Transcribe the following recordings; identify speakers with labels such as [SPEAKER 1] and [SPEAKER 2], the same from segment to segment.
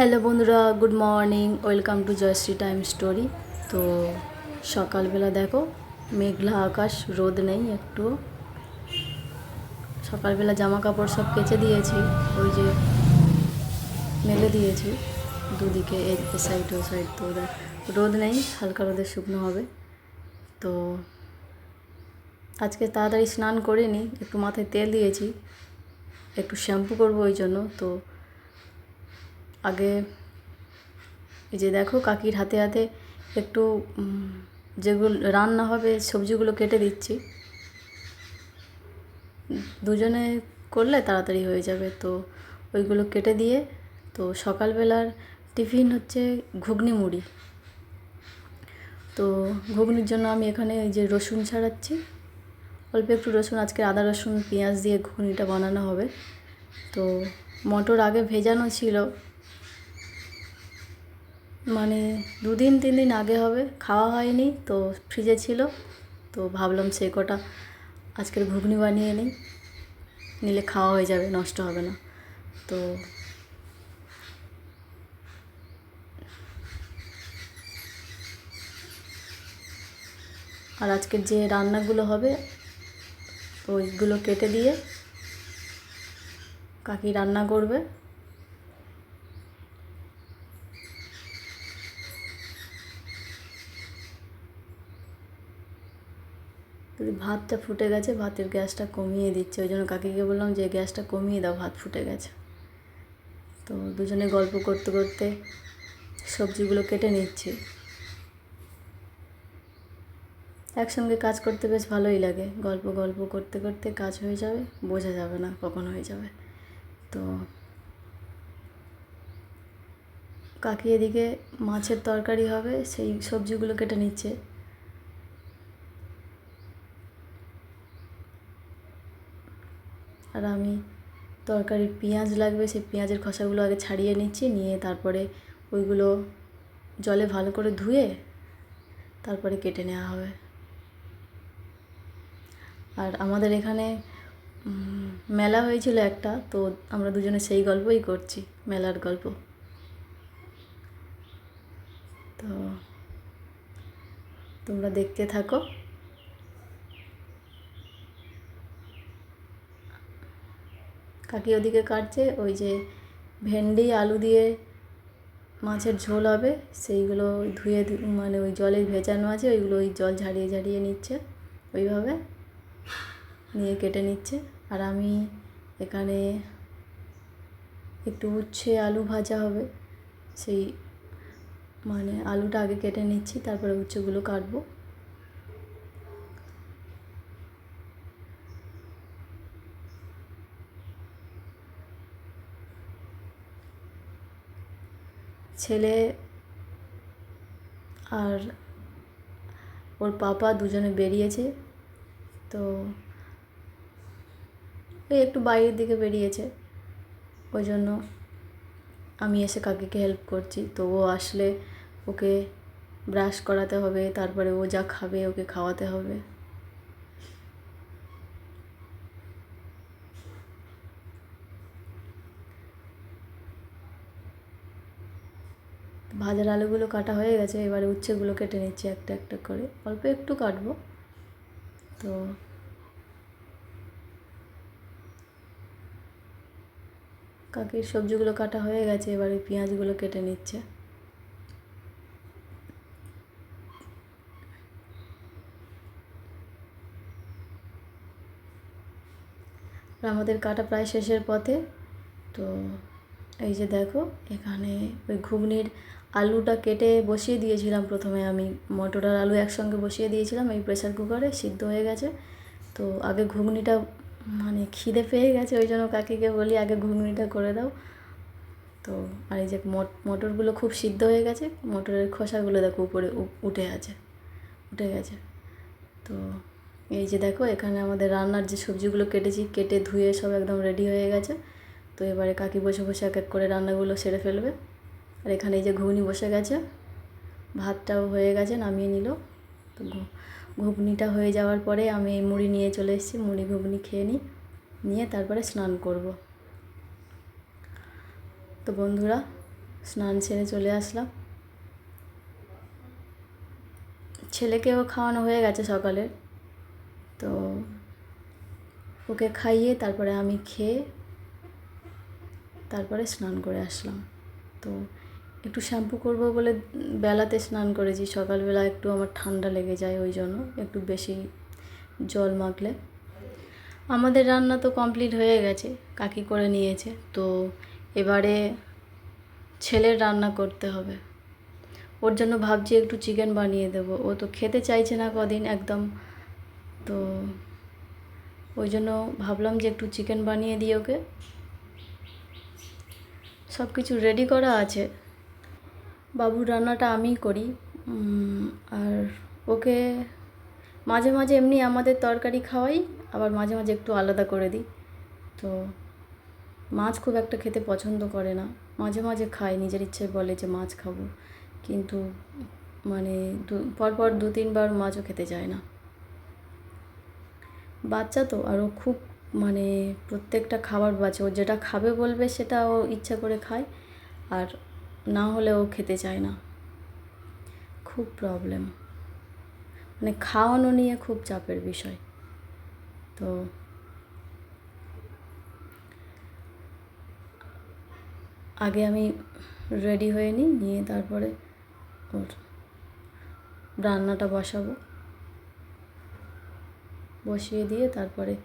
[SPEAKER 1] Hello বন্ধুরা, good morning, welcome to Joyshree time story. তো সকালবেলা দেখো, মেঘলা আকাশ, রোদ নেই একটু। সকালবেলা জামা কাপড় সব কেচে দিয়েছি, ওই যে মেলে দিয়েছি। দুদিকে এ সাইড ও সাইড তো রোদ নেই, হালকা রোদে শুকনো হবে। তো আজকে তাড়াতাড়ি স্নান করিনি একটু মাথায় তেল দিয়েছি, একটু শ্যাম্পু করব ওই জন্য, তো আগে এই যে দেখো কাকির হাতে হাতে একটু যেগুলো রান্না হবে সবজিগুলো কেটে দিচ্ছি। দুজনে করলে তাড়াতাড়ি হয়ে যাবে, তো ওইগুলো কেটে দিয়ে, তো সকালবেলার টিফিন হচ্ছে ঘুগনি মুড়ি। তো ঘুগনির জন্য আমি এখানে এই যে রসুন ছাড়াচ্ছি। অল্প একটু রসুন, আজকে আদা রসুন, পেঁয়াজ দিয়ে ঘুগনিটা বানানো হবে। তো মটর আগে ভেজানো ছিল মানে দুদিন, তিন দিন আগে হবে, খাওয়া হয়নি, তো ফ্রিজে ছিল, তো ভাবলাম সেই কটা আজকের ঘুগনি বানিয়ে নিই, নিলে খাওয়া হয়ে যাবে, নষ্ট হবে না, তো আর আজকের যে রান্নাগুলো হবে ওইগুলো কেটে দিয়ে কাকি রান্না করবে যদি ভাতটা ফুটে গেছে, ভাতের গ্যাসটা কমিয়ে দিচ্ছে। ওই জন্য কাকিকে বললাম যে, গ্যাসটা কমিয়ে দাও, ভাত ফুটে গেছে। তো দুজনে গল্প করতে করতে সবজিগুলো কেটে নিচ্ছি। একসঙ্গে কাজ করতে বেশ ভালোই লাগে। গল্প গল্প করতে করতে কাজ হয়ে যাবে, বোঝা যাবে না কখন হয়ে যাবে। তো কাকি এদিকে মাছের তরকারি হবে, সেই সবজিগুলো কেটে নিচ্ছে। আর আমি তরকারি পেঁয়াজ লাগবে, সেই পেঁয়াজের খোসাগুলো আগে ছাড়িয়ে নিচ্ছি, নিয়ে তারপরে ওইগুলো জলে ভালো করে ধুয়ে তারপরে কেটে নেওয়া হবে। আর আমাদের এখানে মেলা হয়েছিল একটা, তো আমরা দুজনে সেই গল্পই করছি, মেলার গল্প। তো তোমরা দেখতে থাকো। কাকি ওদিকে কাটছে, ওই যে ভেন্ডি, আলু দিয়ে মাছের ঝোল হবে, সেইগুলো ধুয়ে মানে ওই জলে ভেজানো আছে, ওইগুলো ওই জল ঝারিয়ে ঝারিয়ে নিচ্ছে, ওইভাবে নিয়ে কেটে নিচ্ছে। আর আমি এখানে একটু উচ্ছে আলু ভাজা হবে, সেই মানে আলুটা আগে কেটে নিচ্ছি, তারপরে উচ্ছেগুলো কাটবো। ছেলে আর ওর পাপা দুজনে বেরিয়েছে। তো ওই একটু বাইরের দিকে বেরিয়েছে। ওই জন্য আমি এসে কাকিকে হেল্প করছি। তো ও আসলে ওকে ব্রাশ করাতে হবে, তারপরে ও যা খাবে ওকে খাওয়াতে হবে। ভাজার আলুগুলো কাটা হয়ে গেছে, এবারে উচ্ছেগুলো কেটে নিচ্ছি একটা একটা করে। অল্প একটু কাটবো। তো কাকির সবজিগুলো কাটা হয়ে গেছে, এবারে পেঁয়াজগুলো কেটে নিচ্ছে। আমাদের কাটা প্রায় শেষের পথে, তো এই যে দেখো, এখানে ওই ঘুগনির আলুটা কেটে বসিয়ে দিয়েছিলাম প্রথমে। আমি মটর আর আলু একসঙ্গে বসিয়ে দিয়েছিলাম, এই প্রেসার কুকারে সিদ্ধ হয়ে গেছে। তো আগে ঘুগনিটা মানে খিদে পেয়ে গেছে, ওই জন্য কাকিকে বলি, আগে ঘুগনিটা করে দাও। তো আর এই যে মট, মটরগুলো খুব সিদ্ধ হয়ে গেছে, মটরের খোসাগুলো দেখো উপরে উঠে আছে, উঠে গেছে। তো এই যে দেখো, এখানে আমাদের রান্নার যে সবজিগুলো কেটেছি, কেটে ধুয়ে সব একদম রেডি হয়ে গেছে। তো এবারে কাকি বসে বসে এক এক করে রান্নাগুলো সেরে ফেলবে। আর এখানে এই যে ঘুগনি বসে গেছে, ভাতটাও হয়ে গেছে, নামিয়ে নিল। তো ঘুগনিটা হয়ে যাওয়ার পরে আমি এই মুড়ি নিয়ে চলে এসেছি, মুড়ি ঘুগনি খেয়ে নিই, নিয়ে তারপরে স্নান করব। তো বন্ধুরা, স্নান সেরে চলে আসলাম। ছেলেকেও খাওয়ানো হয়ে গেছে সকালে তো ওকে খাইয়ে তারপরে আমি খেয়ে তারপরে স্নান করে আসলাম। তো একটু শ্যাম্পু করব বলে বেলাতে স্নান করেছি। সকালবেলা একটু আমার ঠান্ডা লেগে যায় ওই জন্য একটু বেশি জল মাখলে। আমাদের রান্না তো কমপ্লিট হয়ে গেছে, কাকি করে নিয়েছে। তো এবারে ছেলের রান্না করতে হবে। ওর জন্য ভাবছি একটু চিকেন বানিয়ে দেবো। ও তো খেতে চাইছে না কদিন একদম। তো ওই জন্য ভাবলাম যে একটু চিকেন বানিয়ে দিই ওকে। সব কিছু রেডি করা আছে। বাবুর রান্নাটা আমিই করি। আর ওকে মাঝে মাঝে এমনি আমাদের তরকারি খাওয়াই, আবার মাঝে মাঝে একটু আলাদা করে দিই। তো মাছ খুব একটা খেতে পছন্দ করে না। মাঝে মাঝে খায় নিজের ইচ্ছে বলে যে মাছ খাব। কিন্তু মানে দু, পরপর দু তিনবার মাছও খেতে চায় না। বাচ্চা তো, আর ও খুব মানে প্রত্যেকটা খাবার বাচ্চা ও যেটা খাবে বলবে সেটা ও ইচ্ছা করে খায়, আর না হলে ও খেতে চায় না। খুব প্রবলেম মানে খাওয়ানো নিয়ে খুব চাপের বিষয়। তো আগে আমি রেডি হয়ে নিই, নিয়ে তারপরে ওর রান্নাটা বসাবো। বসিয়ে দিয়ে তারপরে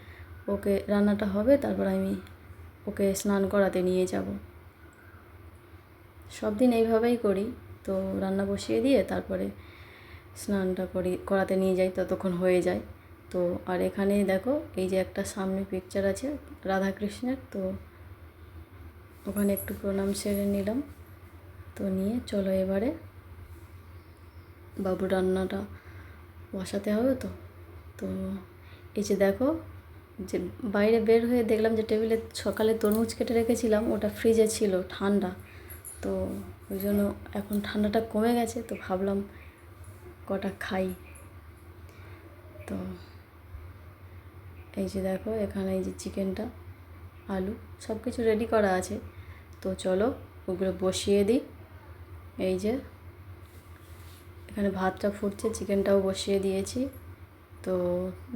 [SPEAKER 1] ওকে রান্নাটা হবে, তারপর আমি ওকে স্নান করাতে নিয়ে যাব। সব দিন এইভাবেই করি, তো রান্না বসিয়ে দিয়ে তারপরে স্নানটা করি, করাতে নিয়ে যাই, ততক্ষণ হয়ে যায়। তো আর এখানে দেখো, এই যে একটা সামনে পিকচার আছে, রাধাকৃষ্ণের, তো ওখানে একটু প্রণাম সেরে নিলাম। তো নিয়ে চলো এবারে বাবু রান্নাটা বসাতে হবে তো। তো এই যে দেখো যে বাইরে বের হয়ে দেখলাম যে টেবিলে সকালে তরমুজ কেটে রেখেছিলাম, ওটা ফ্রিজে ছিল, ঠান্ডা। তো ওই জন্য এখন ঠান্ডাটা কমে গেছে, তো ভাবলাম কটা খাই। তো এই যে দেখো, এখানে এই যে চিকেনটা, আলু সব কিছু রেডি করা আছে। তো চলো, ওগুলো বসিয়ে দিই। এই যে, এখানে ভাতটা ফুটছে, চিকেনটাও বসিয়ে দিয়েছি। তো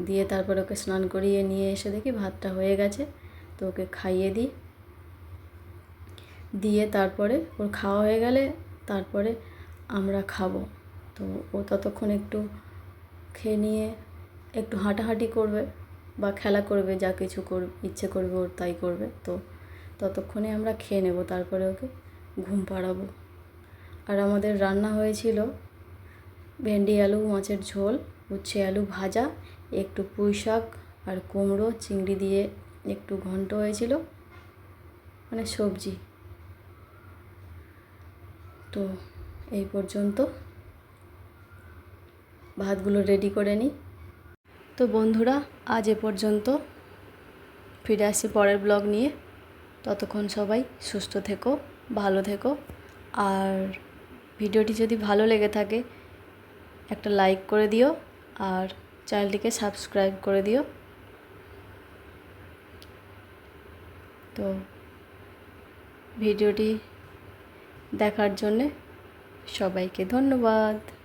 [SPEAKER 1] দিয়ে তারপরে ওকে স্নান করিয়ে নিয়ে এসে দেখি ভাতটা হয়ে গেছে, তো ওকে খাইয়ে দিই। দিয়ে তারপরে ওর খাওয়া হয়ে গেলে তারপরে আমরা খাব। তো ও ততক্ষণ একটু খেয়ে নিয়ে একটু হাঁটাহাঁটি করবে বা খেলা করবে, যা কিছু কর, ইচ্ছে করবে ওর তাই করবে। তো ততক্ষণে আমরা খেয়ে নেব, তারপরে ওকে ঘুম পাড়াবো। আর আমাদের রান্না হয়েছিল ভেন্ডি, আলু, মাছের ঝোল উচ্ছে আলু ভাজা, একটু পুঁই শাক আর কুমড়ো, চিংড়ি দিয়ে একটু ঘন্ট হয়েছিল মানে সবজি। তো এই পর্যন্ত। ভাতগুলো রেডি করে নিই। তো বন্ধুরা, আজ এ পর্যন্ত। ফিরে আসি পরের ব্লগ নিয়ে। ততক্ষণ সবাই সুস্থ থেকো, ভালো থেকো। আর ভিডিওটি যদি ভালো লেগে থাকে, একটা লাইক করে দিও। আর চ্যানেলটিকে সাবস্ক্রাইব করে দিও। তো ভিডিওটি দেখার জন্যে সবাইকে ধন্যবাদ।